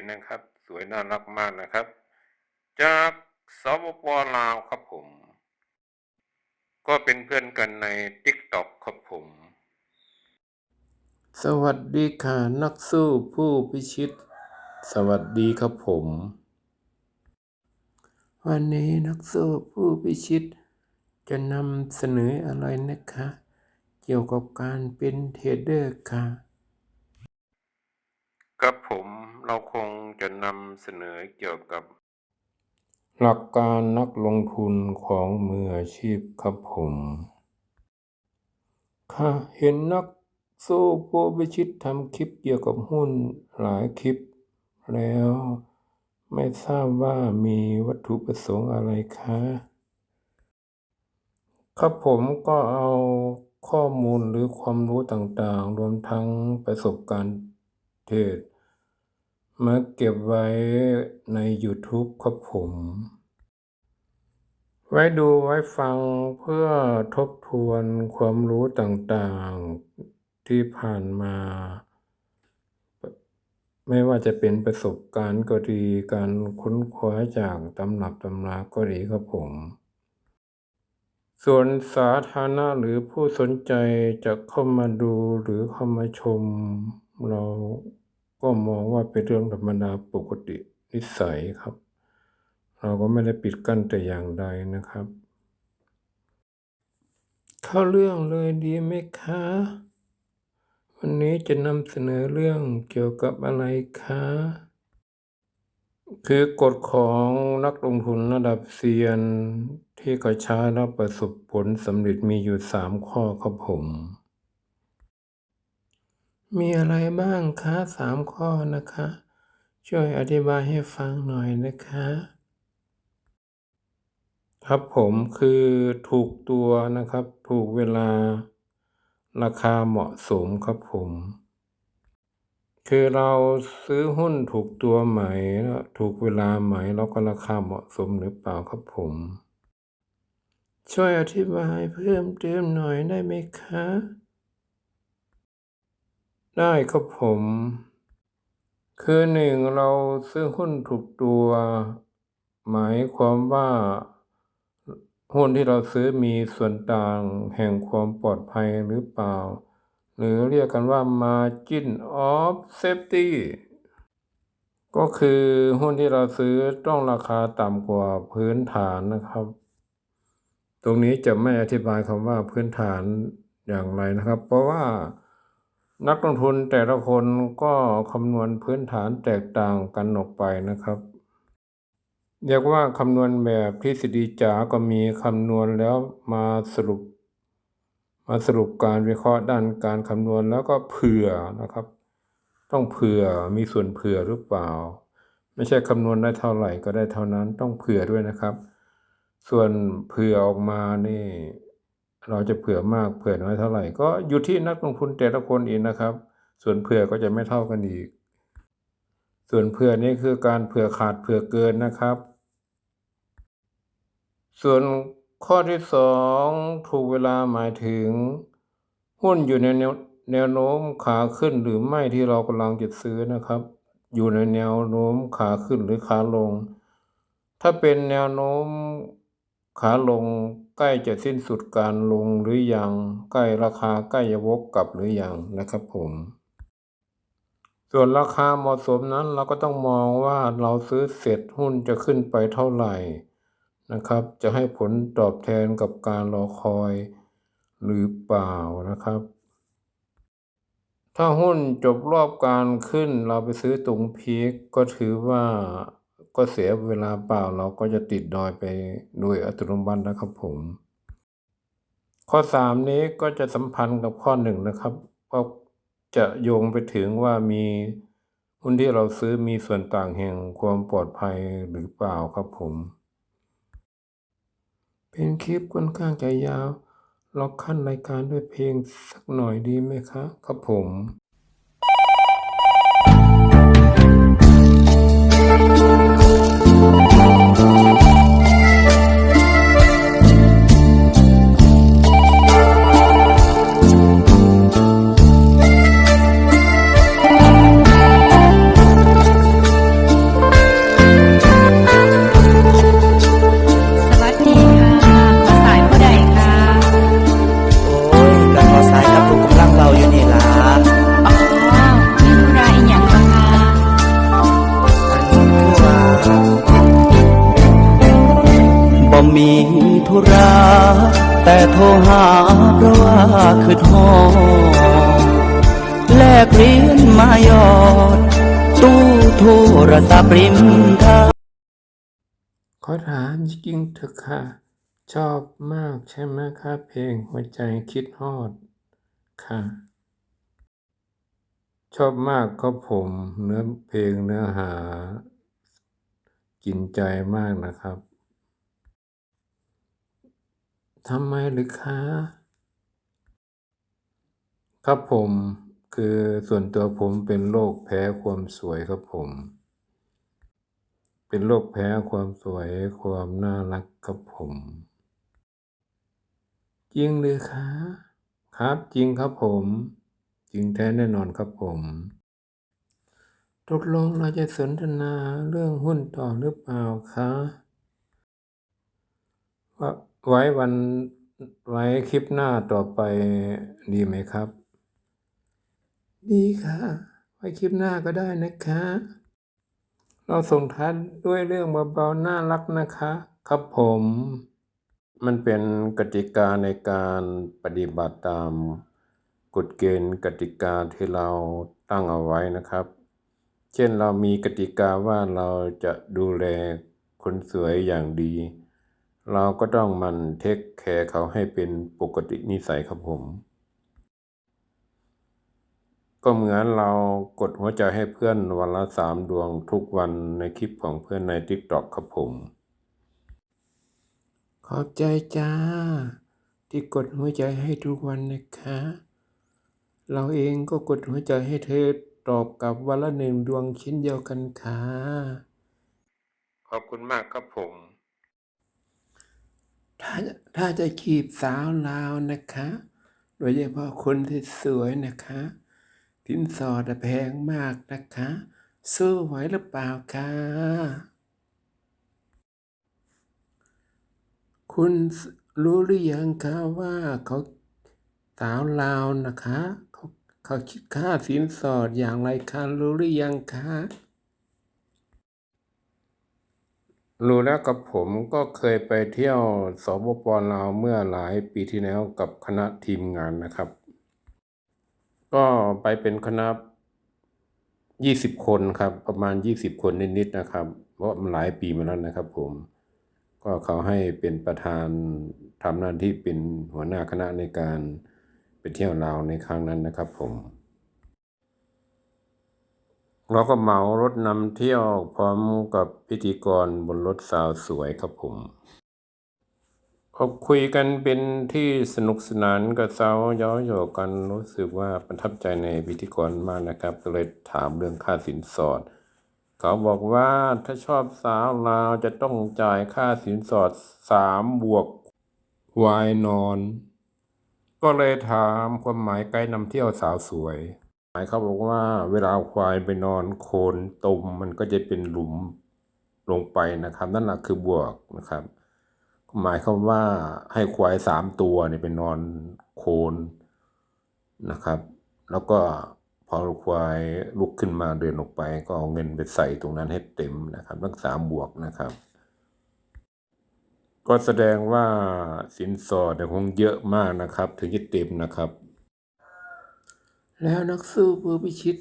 นเองนะครับ สวยน่ารักมากนะครับ จากสปปลาวครับผม ก็เป็นเพื่อนกันใน TikTok ครับผม สวัสดีค่ะนักสู้ผู้พิชิต สวัสดีครับผม วันนี้นักสู้ผู้พิชิต จะนำเสนออะไรนะคะ เกี่ยวกับการเป็นเทรดเดอร์ค่ะครับผม เราคงจะนำเสนอเกี่ยวกับ หลักการนักลงทุนของมืออาชีพครับผมค่ะเห็นนักสู้ผู้พิชิตทำคลิปเกี่ยวกับหุ้นหลายคลิปแล้วไม่ทราบว่ามีวัตถุประสงค์อะไรคะครับผมก็เอาข้อมูลหรือความรู้ต่างๆ รวมทั้งประสบการณ์เทรด มาเก็บไว้ใน YouTube ครับผม ไว้ดูไว้ฟังเพื่อทบทวนความรู้ต่างๆที่ผ่านมา ไม่ว่าจะเป็นประสบการณ์ก็ดีการค้นคว้าจากตำรับตำราก็ดีครับผมส่วนสาธารณะหรือผู้สนใจจะเข้ามาดูหรือเข้ามาชมเรา ก็มองว่าเป็นเรื่องธรรมดาปกตินิสัยครับ เราก็ไม่ได้ปิดกั้นแต่อย่างใดนะครับ เข้าเรื่องเลยดีไหมคะ วันนี้จะนำเสนอเรื่องเกี่ยวกับอะไรคะ คือกฎของนักลงทุนระดับเซียนที่เขาใช้แล้วประสบผลสำเร็จมีอยู่สามข้อครับผม มีอะไรบ้างคะสามข้อนะคะ ช่วยอธิบายให้ฟังหน่อยนะคะ ครับผมคือถูกตัวนะครับ ถูกเวลา ราคาเหมาะสมครับผม คือเราซื้อหุ้นถูกตัวไหม ถูกเวลาไหม แล้วก็ราคาเหมาะสมหรือเปล่าครับผม ช่วยอธิบายเพิ่มเติมหน่อยได้ไหมคะ ได้ครับผม คือหนึ่งเราซื้อหุ้นถูกตัว หมายความว่า หุ้นที่เราซื้อมีส่วนต่างแห่งความปลอดภัยหรือเปล่า หรือเรียกกันว่า margin of safety ก็คือหุ้นที่เราซื้อต้องราคาต่ำกว่าพื้นฐานนะครับ ตรงนี้จะไม่อธิบายคำว่าพื้นฐานอย่างไรนะครับ เพราะว่า นักลงทุนแต่ละคนก็คำนวณพื้นฐานแตกต่างกันออกไปนะครับ เรียกว่าคำนวณแบบทฤษฎีจ๋าก็มีคำนวณแล้วมาสรุป มาสรุปการวิเคราะห์ด้านการคำนวณแล้วก็เผื่อนะครับ ต้องเผื่อมีส่วนเผื่อหรือเปล่า ไม่ใช่คำนวณได้เท่าไหร่ก็ได้เท่านั้นต้องเผื่อด้วยนะครับ ส่วนเผื่อออกมานี่ เราจะเผื่อมากเผื่อน้อยเท่าไหร่ก็อยู่ที่นักลงทุนแต่ละคนเองนะครับ ส่วนเผื่อก็จะไม่เท่ากันอีก ส่วนเผื่อนี่คือการเผื่อขาดเผื่อเกินนะครับ ส่วนข้อที่สองถูกเวลาหมายถึง หุ้นอยู่ในแนวแนวโน้มขาขึ้นหรือไม่ที่เรากำลังจะซื้อนะครับ อยู่ในแนวโน้มขาขึ้นหรือขาลง ถ้าเป็นแนวโน้มขาลง ใกล้จะสิ้นสุดการลงหรือยัง ใกล้ราคาใกล้จะวกกลับหรือยังนะครับผม ส่วนราคาเหมาะสมนั้นเราก็ต้องมองว่าเราซื้อเสร็จหุ้นจะขึ้นไปเท่าไหร่นะครับ จะให้ผลตอบแทนกับการรอคอยหรือเปล่านะครับ ถ้าหุ้นจบรอบการขึ้นเราไปซื้อตรงพีคก็ถือว่า ก็เสียเวลาเปล่าเราก็จะติดดอยไปโดยอัตโนมัตินะครับผม ข้อสามนี้ก็จะสัมพันธ์กับข้อหนึ่งนะครับ ก็จะโยงไปถึงว่ามีหุ้นที่เราซื้อมีส่วนต่างแห่งความปลอดภัยหรือเปล่าครับผม เป็นคลิปค่อนข้างจะยาว เราขั้นรายการด้วยเพลงสักหน่อยดีไหมคะครับผม แต่โทรหาเพราะว่าคือทอแลกเรียญมายอด ตู้โทรศัพท์ริมทางขอถามจริงเถอะค่ะ ชอบมากใช่ไหมคะเพลงหัวใจคิดฮอด ค่ะ ชอบมากครับผมเนื้อเพลงเนื้อหา กินใจมากนะครับ ทำไมหรือคะ ครับผมคือส่วนตัวผมเป็นโรคแพ้ความสวยครับผม เป็นโรคแพ้ความสวยความน่ารักครับผม จริงหรือคะ ครับจริงครับผม จริงแท้แน่นอนครับผมตกลงเราจะสนทนาเรื่องหุ้นต่อหรือเปล่าคะ ไว้วันไว้คลิปหน้าต่อไปดีไหมครับ ดีค่ะ ไว้คลิปหน้าก็ได้นะคะ เราส่งท้ายด้วยเรื่องเบาๆน่ารักนะคะ ครับผม มันเป็นกติกาในการปฏิบัติตามกฎเกณฑ์กติกาที่เราตั้งเอาไว้นะครับ เช่นเรามีกติกาว่าเราจะดูแลคนสวยอย่างดี เราก็ต้องมันเทคแคร์เขาให้เป็นปกตินิสัยครับผม ก็เหมือนเรากดหัวใจให้เพื่อนวันละสามดวงทุกวันในคลิปของเพื่อนใน TikTok ครับผม ขอบใจจ้า ที่กดหัวใจให้ทุกวันนะคะ เราเองก็กดหัวใจให้เธอตอบกับวันละหนึ่งดวงเช่นเดียวกันค่ะ ขอบคุณมากครับผม ถ้าถ้าจะขีบสาวลาวนะคะ โดยเฉพาะคนที่สวยนะคะสินสอดแพงมากนะคะ สู้ไหวหรือเปล่าคะคุณรู้หรือยังคะว่าเขาสาวลาวนะคะ เขาเขาคิดค่าสินสอดอย่างไรคะรู้หรือยังคะ รู้แล้วกับผมก็เคยไปเที่ยวสปปลาวเมื่อหลายปีที่แล้วกับคณะทีมงานนะครับ ก็ไปเป็นคณะยี่สิบคนครับประมาณยี่สิบคนนิดๆนะครับ เพราะมันหลายปีมาแล้วนะครับผมก็เขาให้เป็นประธานทำหน้าที่เป็นหัวหน้าคณะในการไปเที่ยวลาวในครั้งนั้นนะครับผม เราก็เหมารถนำเที่ยวพร้อมกับพิธีกรบนรถสาวสวยครับผมก็คุยกันเป็นที่สนุกสนานกับสาวเย้าหยอกกันรู้สึกว่าประทับใจในพิธีกรมากนะครับก็เลยถามเรื่องค่าสินสอด เขาบอกว่าถ้าชอบสาวลาวจะต้องจ่ายค่าสินสอดสามบวกวายนอน ก็เลยถามความหมายไกด์นำเที่ยวสาวสวย หมายเขาบอกว่าเวลาเอาควายไปนอนโคนตมมันก็จะเป็นหลุมลงไปนะครับ นั่นแหละคือบวกนะครับ หมายความว่าให้ควายสามตัวเนี่ยไปนอนโคนนะครับ แล้วก็พอควายลุกขึ้นมาเดินออกไป ก็เอาเงินไปใส่ตรงนั้นให้เต็มนะครับทั้งสามบวกนะครับ ก็แสดงว่าสินสอดเนี่ยคงเยอะมากนะครับ ถึงจะเต็มนะครับ แล้วนักสู้ผู้พิชิต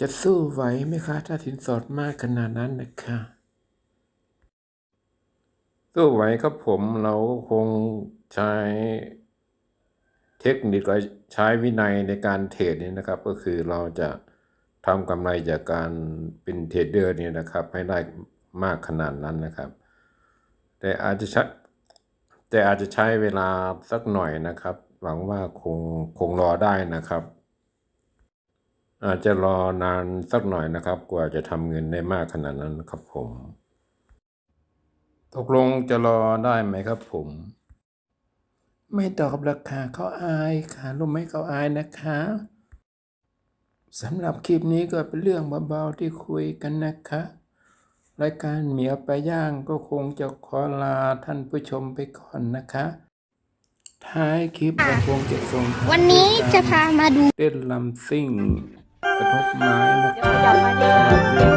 จะสู้ไหวไหมคะถ้าสินสอดมากขนาดนั้นนะคะสู้ไหวครับผมเราก็คงใช้เทคนิคและใช้วินัยในการเทรดนี่นะครับ ก็คือเราจะทำกำไรจากการเป็นเทรดเดอร์เนี่ยนะครับ ให้ได้มากขนาดนั้นนะครับ แต่อาจจะใช้แต่อาจจะใช้เวลาสักหน่อยนะครับ หวังว่าคงคงรอได้นะครับ อาจจะรอนานสักหน่อยนะครับ กว่าจะทำเงินได้มากขนาดนั้นครับผม ตกลงจะรอได้ไหมครับผม ไม่ตอบราคาเขาอายค่ะรู้ไหมเขาอายนะคะสำหรับคลิปนี้ก็เป็นเรื่องเบาๆที่คุยกันนะคะ รายการเหมียวไปย่างก็คงจะขอลาท่านผู้ชมไปก่อนนะคะ ท้ายคลิปเราคงจะส่งท้ายวันนี้จะพามาดูเต้นลำซิ่งกระทบไม้นะครับเดี๋ยวกลับมาเดี๋ยวสวัสดีครับ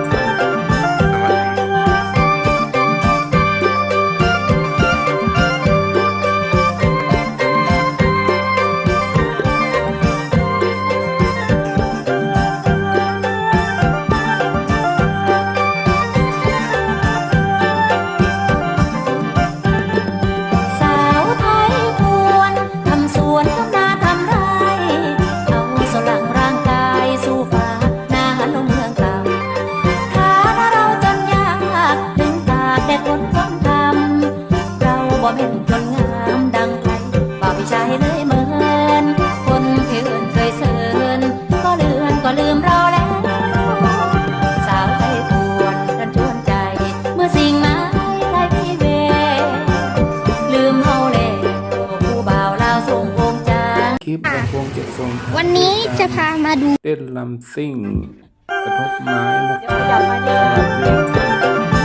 วมทั้งวันนี้จะพามาดูเต้นลำซิ่งกระทบไม้นะครับ